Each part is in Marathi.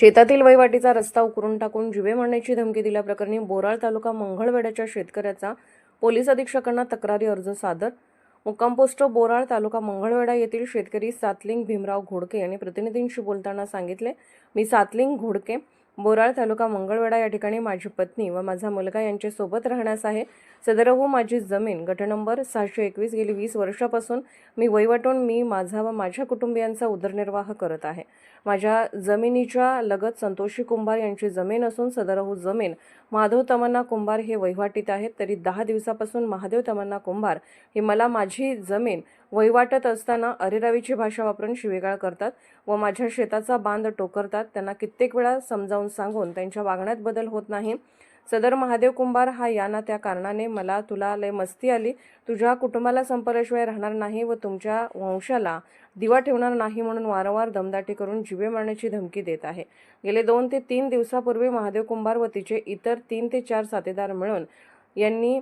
शेतातील वहिवाटीचा रस्ता उकरून टाकून जिवे मारण्याची धमकी दिल्याप्रकरणी बोराळ तालुका मंगळवेड्याच्या शेतकऱ्याचा पोलीस अधीक्षकांना तक्रारी अर्ज सादर. मुक्काम पोस्ट बोराळ तालुका मंगळवेढा येथील शेतकरी सातलिंग भीमराव घोडके यांनी प्रतिनिधींशी बोलताना सांगितले. मी सातलिंग घोडके बोराळ तालुका मंगळवेढा या ठिकाणी माझी पत्नी व माझा मुलगा यांच्यासोबत राहण्यास आहे. सदरहू माझी जमीन गट नंबर सहाशे एकवीस गेली वीस वर्षापासून मी वैवटून मी माझा व माझ्या कुटुंबियांचा उदरनिर्वाह करत आहे. माझ्या जमिनीच्या लगत संतोषी कुंभार यांची जमीन असून सदरहू जमीन माधव तमन्ना कुंभार हे वहिवाटीत आहेत. तरी दहा दिवसापासून महादेव तमन्ना कुंभार हे मला माझी जमीन वहिवाटत असताना अरेरावीची भाषा वापरून शिवेगाळ करतात व माझ्या शेताचा बांध टोकरतात. त्यांना कित्येक वेळा समजावून सांगून त्यांच्या वागण्यात बदल होत नाही. सदर महादेव कुंभार हा या ना त्या कारणाने मला तुला लय मस्ती आली. तुझ्या कुटुंबाला संपल्याशिवाय राहणार नाही व तुमच्या वंशाला दिवा ठेवणार नाही म्हणून वारंवार दमदाटी करून जिवे मारण्याची धमकी देत आहे. गेले दोन ते तीन दिवसापूर्वी महादेव कुंभार व तिचे इतर तीन ते चार साथीदार मिळून यांनी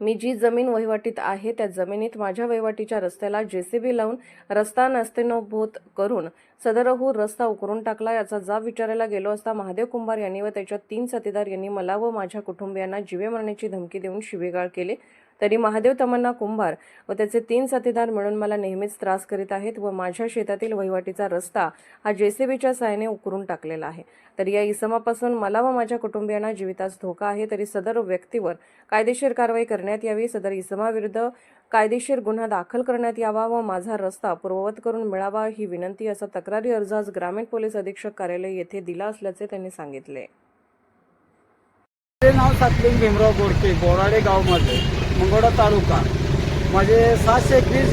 मी जी जमीन वहिवाटीत आहे त्या जमिनीत माझ्या वहिवाटीच्या रस्त्याला जेसीबी लावून रस्ता नसतेनभूत करून सदरहू रस्ता उकरून टाकला याचा जाब विचारायला गेलो असता महादेव कुंभार यांनी व त्याच्या तीन साथीदार यांनी मला व माझ्या कुटुंबियांना जिवे मारण्याची धमकी देऊन शिवेगाळ केले. तरी महादेव तमन्ना कुंभार व त्याचे तीन साथीदार मिळून मला नेहमीच त्रास करीत आहेत व माझ्या शेतातील वहिवाटीचा रस्ता हा जेसीबीच्या साहाय्याने उकरून टाकलेला आहे. तरी या इसमापासून मला व माझ्या कुटुंबियांना जीवितास धोका आहे तरी सदर व्यक्तीवर कायदेशीर कारवाई करण्यात यावी सदर इसमाविरुद्ध कायदेशीर गुन्हा दाखल करण्यात यावा व माझा रस्ता पूर्ववत करून मिळावा ही विनंती असा तक्रारी अर्ज आज ग्रामीण पोलीस अधीक्षक कार्यालय येथे दिला असल्याचे त्यांनी सांगितले. माझे नाव सातलिंग भीमराव गोडके बोराडे गाव माझे मंगोडा तालुका. माझे सातशे एकवीस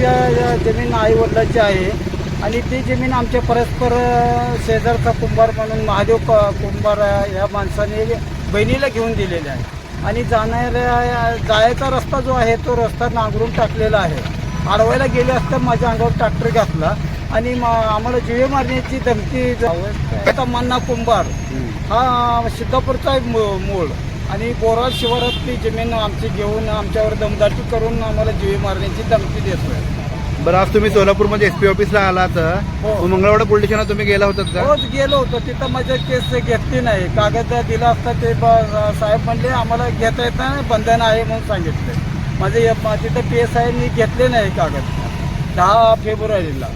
जमीन आई वडिलांची आहे आणि ती जमीन आमच्या परस्पर शेजारचा कुंभार म्हणून महादेव क- कुंभार या माणसाने बहिणीला घेऊन दिलेले आहे. आणि जाणाऱ्या जायचा रस्ता जो आहे तो रस्ता नांगरून टाकलेला आहे. अडवायला गेले असता माझ्या अंगावर ट्रॅक्टर घातला आणि मा- आम्हाला जिवे मारण्याची धमकी आता मन्ना कुंभार हा सिद्धापूरचा एक मूळ. आणि बोराड शिवारातली जमीन आमची घेऊन आमच्यावर दमदाटी करून आम्हाला जीवे मारण्याची धमकी देतोय. बरं आज तुम्ही सोलापूरमध्ये एस पी ऑफिसला आलात. हो. मग मंगळवाडा पोलीस स्टेशनला तुम्ही गेला होतात का? रोज गेलो होतो. तिथं माझ्या केस घेतली नाही. कागद दिला असता ते ब- साहेब म्हणले आम्हाला घेता येत नाही बंधन आहे म्हणून सांगितले. माझे मा- तिथं पी एस आयनी घेतले नाही कागद. दहा फेब्रुवारीला.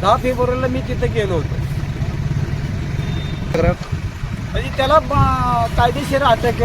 दहा फेब्रुवारीला मी तिथं गेलो होतो. तक्रार? म्हणजे त्याला कायदेशीर अटक